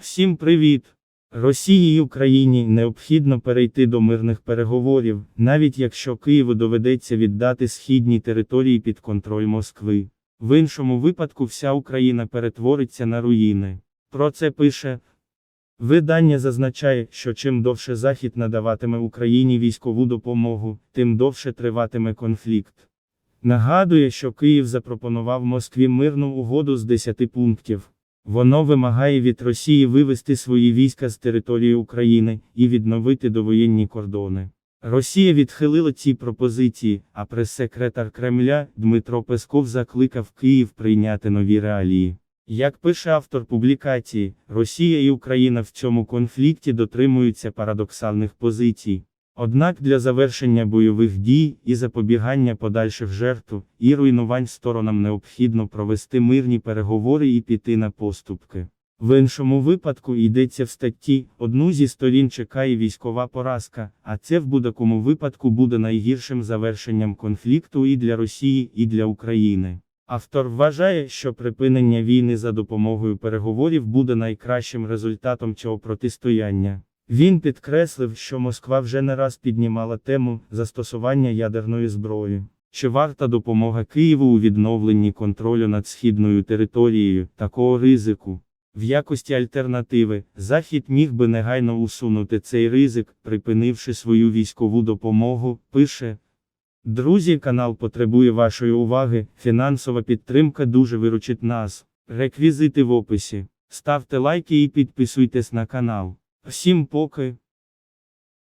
Всім привіт! Росії і Україні необхідно перейти до мирних переговорів, навіть якщо Києву доведеться віддати східні території під контроль Москви. В іншому випадку вся Україна перетвориться на руїни. Про це пише. Видання зазначає, що чим довше Захід надаватиме Україні військову допомогу, тим довше триватиме конфлікт. Нагадує, що Київ запропонував Москві мирну угоду з 10 пунктів. Воно вимагає від Росії вивести свої війська з території України і відновити довоєнні кордони. Росія відхилила ці пропозиції, а прес-секретар Кремля Дмитро Песков закликав Київ прийняти нові реалії. Як пише автор публікації, Росія і Україна в цьому конфлікті дотримуються парадоксальних позицій. Однак для завершення бойових дій і запобігання подальших жертв і руйнувань сторонам необхідно провести мирні переговори і піти на поступки. В іншому випадку йдеться в статті, одну зі сторін чекає військова поразка, а це в будь-якому випадку буде найгіршим завершенням конфлікту і для Росії, і для України. Автор вважає, що припинення війни за допомогою переговорів буде найкращим результатом цього протистояння. Він підкреслив, що Москва вже не раз піднімала тему застосування ядерної зброї. Чи варта допомога Києву у відновленні контролю над східною територією такого ризику? В якості альтернативи, Захід міг би негайно усунути цей ризик, припинивши свою військову допомогу, пише. Друзі, канал потребує вашої уваги, фінансова підтримка дуже виручить нас. Реквізити в описі. Ставте лайки і підписуйтесь на канал. Всім поки.